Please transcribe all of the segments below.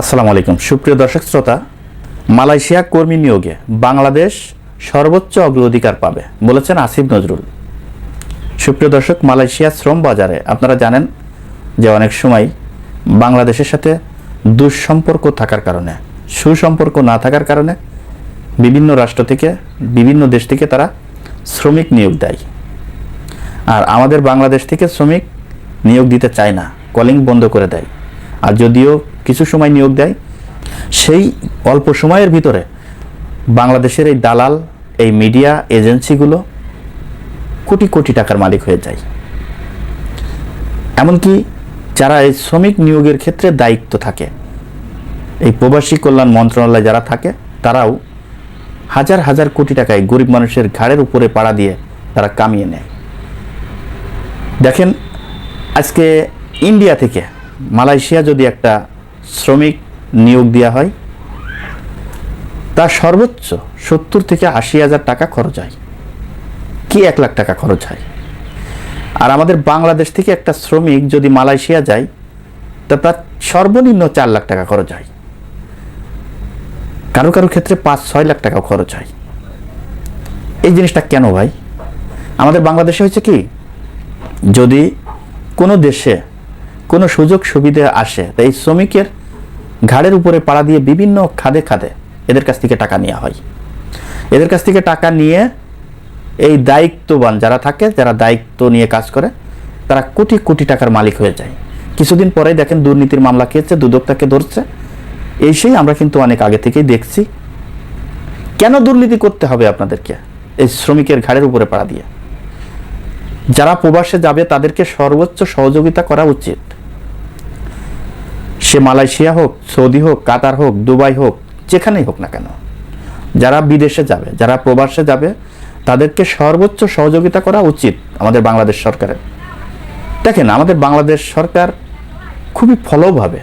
আসসালামু আলাইকুম। সুপ্রিয় দর্শক শ্রোতা, মালয়েশিয়া কর্মী নিয়োগে বাংলাদেশ সর্বোচ্চ অগ্রাধিকার পাবে, বলেছেন আসিফ নজরুল। সুপ্রিয় দর্শক, মালয়েশিয়া শ্রম বাজারে আপনারা জানেন যে অনেক সময় বাংলাদেশের সাথে দুঃসম্পর্ক থাকার কারণে, সুসম্পর্ক না থাকার কারণে বিভিন্ন রাষ্ট্র থেকে, বিভিন্ন দেশ থেকে তারা শ্রমিক নিয়োগ দেয়। আর আমাদের বাংলাদেশ থেকে শ্রমিক নিয়োগ দিতে চায় না, কলিং বন্ধ করে দেয়। আর যদিও কিছু সময় নিয়োগ দেয়। সেই অল্প সময়ের ভিতরে বাংলাদেশের এই দালাল, এই মিডিয়া এজেন্সিগুলো কোটি কোটি টাকার মালিক হয়ে যায়। এমনকি যারা এই শ্রমিক নিয়োগের ক্ষেত্রে দায়িত্ব থাকে, এই প্রবাসী কল্যাণ মন্ত্রণালয়ে যারা থাকে, তারাও হাজার হাজার কোটি টাকায় গরিব মানুষের ঘাড়ের উপরে পাড়া দিয়ে তারা কামিয়ে নেয়। দেখেন, আজকে ইন্ডিয়া থেকে মালয়েশিয়া যদি একটা শ্রমিক নিয়োগ দেওয়া হয়, তার সর্বোচ্চ সত্তর থেকে আশি হাজার টাকা খরচ হয়। কি এক লাখ টাকা খরচ হয়? আর আমাদের বাংলাদেশ থেকে একটা শ্রমিক যদি মালয়েশিয়া যায়, তা তার সর্বনিম্ন চার লাখ টাকা খরচ হয়। কারও কারও ক্ষেত্রে পাঁচ, ছয় লাখ টাকা খরচ হয়। এই জিনিসটা কেন ভাই? আমাদের বাংলাদেশে হয়েছে কি, যদি কোনো দেশে কোনো সুযোগ সুবিধা আসে, তাই এই শ্রমিকের ঘাড়ের উপরে পাড়া দিয়ে বিভিন্ন খাদে খাদে এদের কাছ থেকে টাকা নেওয়া হয়। এদের কাছ থেকে টাকা নিয়ে এই দায়িত্ববান যারা থাকে, যারা দায়িত্ব নিয়ে কাজ করে, তারা কোটি কোটি টাকার মালিক হয়ে যায়। কিছুদিন পরেই দেখেন দুর্নীতির মামলা খেয়েছে, দুদকটাকে ধরছে। এই সেই আমরা কিন্তু অনেক আগে থেকেই দেখছি। কেন দুর্নীতি করতে হবে আপনাদেরকে এই শ্রমিকের ঘাড়ের উপরে পাড়া দিয়ে? যারা প্রবাসে যাবে তাদেরকে সর্বোচ্চ সহযোগিতা করা উচিত। সে মালয়েশিয়া হোক, সৌদি হোক, কাতার হোক, দুবাই হোক, যেখানেই হোক না কেন। যারা বিদেশে যাবে, যারা প্রবাসে যাবে, তাদেরকে সর্বোচ্চ সহযোগিতা করা উচিত আমাদের বাংলাদেশ সরকারের। দেখেন, আমাদের বাংলাদেশ সরকার খুবই ফলোভাবে,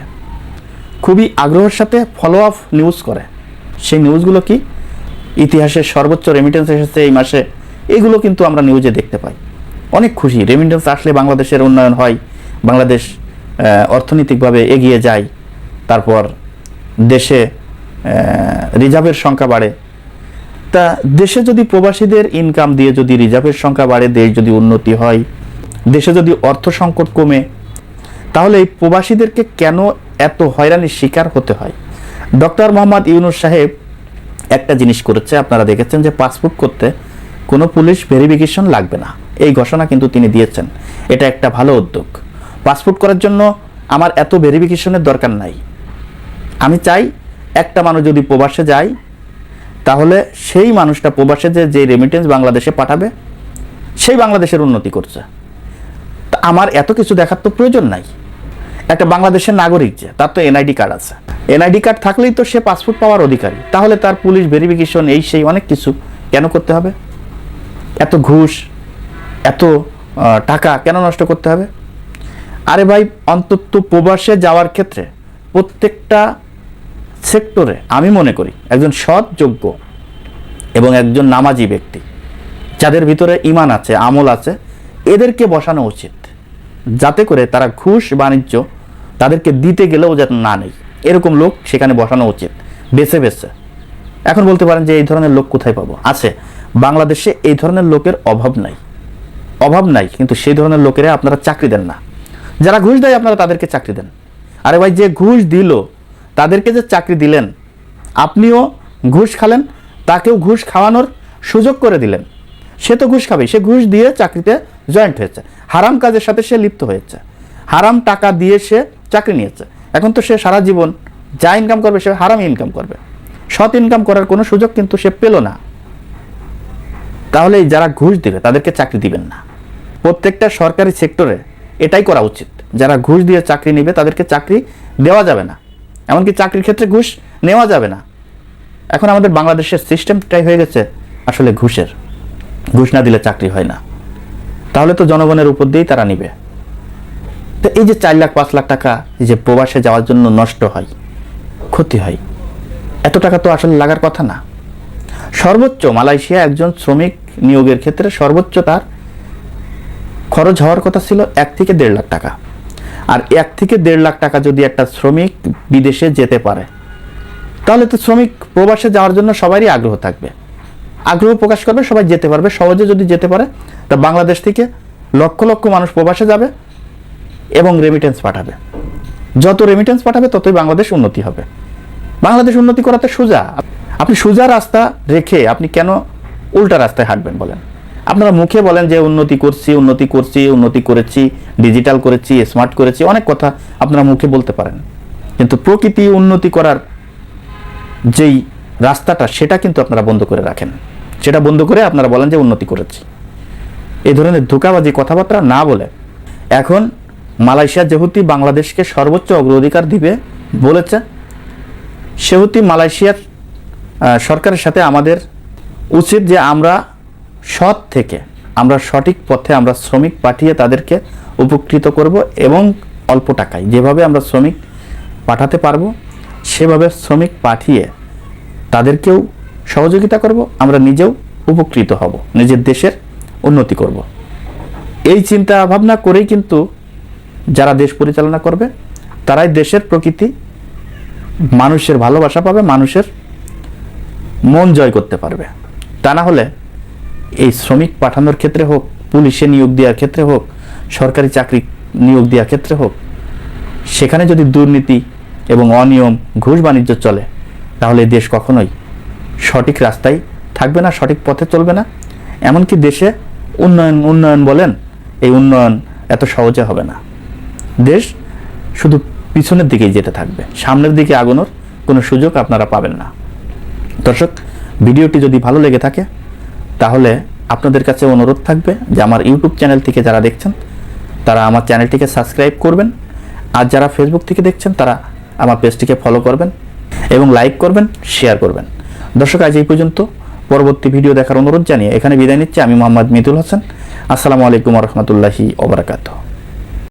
খুবই আগ্রহের সাথে ফলো আপ নিউজ করে। সেই নিউজগুলো কি? ইতিহাসের সর্বোচ্চ রেমিটেন্স এসেছে এই মাসে। এগুলো কিন্তু আমরা নিউজে দেখতে পাই। অনেক খুশি। রেমিটেন্স আসলে বাংলাদেশের উন্নয়ন হয়, বাংলাদেশ অর্থনৈতিকভাবে এগিয়ে যায়, তারপর দেশে রিজার্ভের সংখ্যা বাড়ে। তা দেশে যদি প্রবাসীদের ইনকাম দিয়ে যদি রিজার্ভের সংখ্যা বাড়ে, দেশ যদি উন্নতি হয়, দেশে যদি অর্থ সংকট কমে, তাহলে এই প্রবাসীদেরকে কেন এত হয়রানির শিকার হতে হয়? ডক্টর মোহাম্মদ ইউনুস সাহেব একটা জিনিস করেছে, আপনারা দেখেছেন যে পাসপোর্ট করতে কোনো পুলিশ ভেরিফিকেশন লাগবে না। এই ঘোষণা কিন্তু তিনি দিয়েছেন। এটা একটা ভালো উদ্যোগ। পাসপোর্ট করার জন্য আমার এত ভেরিফিকেশনের দরকার নাই। আমি চাই একটা মানুষ যদি প্রবাসে যায়, তাহলে সেই মানুষটা প্রবাসে যে যে রেমিটেন্স বাংলাদেশে পাঠাবে, সেই বাংলাদেশের উন্নতি করছে। তা আমার এত কিছু দেখার তো প্রয়োজন নাই। একটা বাংলাদেশের নাগরিক যে, তার তো এনআইডি কার্ড আছে। এনআইডি কার্ড থাকলেই তো সে পাসপোর্ট পাওয়ার অধিকারী। তাহলে তার পুলিশ ভেরিফিকেশন এই সেই অনেক কিছু কেন করতে হবে? এত ঘুষ, এত টাকা কেন নষ্ট করতে হবে? আরে ভাই, অন্তত প্রবাসে যাওয়ার ক্ষেত্রে প্রত্যেকটা সেক্টরে আমি মনে করি একজন সৎ যোগ্য এবং একজন নামাজি ব্যক্তি, যাদের ভিতরে ইমান আছে, আমল আছে, এদেরকে বসানো উচিত। যাতে করে তারা ঘুষ বাণিজ্য তাদেরকে দিতে গেলেও যাতে না নেই। এরকম লোক সেখানে বসানো উচিত, বেছে বেছে। এখন বলতে পারেন যে এই ধরনের লোক কোথায় পাবো? আছে। বাংলাদেশে এই ধরনের লোকের অভাব নাই। অভাব নাই, কিন্তু সেই ধরনের লোকেরা আপনারা চাকরি দেন না। যারা ঘুষ দেয়, আপনারা তাদেরকে চাকরি দেন। আরে ভাই, যে ঘুষ দিল, তাদেরকে যে চাকরি দিলেন, আপনিও ঘুষ খালেন, তাকেও ঘুষ খাওয়ানোর সুযোগ করে দিলেন। সে তো ঘুষ খাবে সে ঘুষ দিয়ে চাকরিতে জয়েন্ট হয়েছে। হারাম কাজের সাথে সে লিপ্ত হয়েছে। হারাম টাকা দিয়ে সে চাকরি নিয়েছে। এখন তো সে সারা জীবন যা ইনকাম করবে, সে হারাম ইনকাম করবে। সৎ ইনকাম করার কোনো সুযোগ কিন্তু সে পেল না। তাহলে যারা ঘুষ দিবে, তাদেরকে চাকরি দিবেন না। প্রত্যেকটা সরকারি সেক্টরে এটাই করা উচিত। যারা ঘুষ দিয়ে চাকরি নেবে, তাদেরকে চাকরি দেওয়া যাবে না। এমনকি চাকরির ক্ষেত্রে ঘুষ নেওয়া যাবে না। এখন আমাদের বাংলাদেশের সিস্টেমটাই হয়ে গেছে আসলে ঘুষের। ঘুষ না দিলে চাকরি হয় না। তাহলে তো জনগণের উপর দিয়েই তারা নিবে। তো এই যে চার লাখ, পাঁচ লাখ টাকা যে প্রবাসে যাওয়ার জন্য নষ্ট হয়, ক্ষতি হয়, এত টাকা তো আসলে লাগার কথা না। সর্বোচ্চ মালয়েশিয়া একজন শ্রমিক নিয়োগের ক্ষেত্রে সর্বোচ্চ তার খরচ হওয়ার কথা ছিল এক থেকে দেড় লাখ টাকা। আর এক থেকে দেড় লাখ টাকা যদি একটা শ্রমিক বিদেশে যেতে পারে, তাহলে তো শ্রমিক প্রবাসে যাওয়ার জন্য সবারই আগ্রহ থাকবে। আগ্রহ প্রকাশ করবে, সবাই যেতে পারবে, সহজে যদি যেতে পারে, তা বাংলাদেশ থেকে লক্ষ লক্ষ মানুষ প্রবাসে যাবে এবং রেমিটেন্স পাঠাবে। যত রেমিটেন্স পাঠাবে, ততই বাংলাদেশ উন্নতি হবে। বাংলাদেশ উন্নতি করাতে সোজা। আপনি সোজা রাস্তা রেখে আপনি কেন উল্টা রাস্তায় হাঁটবেন বলেন? আপনারা মুখে বলেন যে উন্নতি করছি উন্নতি করছি, উন্নতি করেছি ডিজিটাল করেছি স্মার্ট করেছি, অনেক কথা আপনারা মুখে বলতে পারেন। কিন্তু প্রকৃতি উন্নতি করার যেই রাস্তাটা, সেটা কিন্তু আপনারা বন্ধ করে রাখেন। সেটা বন্ধ করে আপনারা বলেন যে উন্নতি করেছি। এই ধরনের ধোকাবাজি কথাবার্তা না বলে এখন মালয়েশিয়া যেহেতু বাংলাদেশকে সর্বোচ্চ অগ্রাধিকার দিবে বলেছে, সেহেতু মালয়েশিয়ার সরকারের সাথে আমাদের উচিত যে আমরা সৎ থেকে আমরা সঠিক পথে আমরা শ্রমিক পাঠিয়ে তাদেরকে উপকৃত করব এবং অল্প টাকায় যেভাবে আমরা শ্রমিক পাঠাতে পারব, সেভাবে শ্রমিক পাঠিয়ে তাদেরকেও সহযোগিতা করব, আমরা নিজেও উপকৃত হব, নিজের দেশের উন্নতি করব। এই চিন্তা ভাবনা করেই কিন্তু যারা দেশ পরিচালনা করবে, তারাই দেশের প্রকৃতি, মানুষের ভালোবাসা পাবে, মানুষের মন জয় করতে পারবে। তা না হলে এই শ্রমিক পাঠানোর ক্ষেত্রে হোক, পুলিশে নিয়োগ দেওয়ার ক্ষেত্রে হোক, সরকারি চাকরি নিয়োগ দেওয়ার ক্ষেত্রে হোক, সেখানে যদি দুর্নীতি এবং অনিয়ম, ঘুষ বাণিজ্য চলে, তাহলে দেশ কখনোই সঠিক রাস্তায় থাকবে না, সঠিক পথে চলবে না। এমনকি দেশে উন্নয়ন উন্নয়ন বলেন, এই উন্নয়ন এত সহজে হবে না। দেশ শুধু পিছনের দিকেই যেতে থাকবে, সামনের দিকে আগানোর কোনো সুযোগ আপনারা পাবেন না। দর্শক, ভিডিওটি যদি ভালো লেগে থাকে তাহলে আপনাদের কাছে অনুরোধ থাকবে যে আমার ইউটিউব চ্যানেল থেকে যারা দেখছেন, তারা আমার চ্যানেলটিকে সাবস্ক্রাইব করবেন। আর যারা ফেসবুক থেকে দেখছেন, তারা আমার পেজটিকে ফলো করবেন এবং লাইক করবেন শেয়ার করবেন। দর্শক, আজ এই পর্যন্ত। পরবর্তী ভিডিও দেখার অনুরোধ জানিয়ে এখানে বিদায় নিচ্ছি। আমি মোহাম্মদ মিদুল হোসেন। আসসালামু আলাইকুম রহমতুল্লাহি ওবরাকাতুহ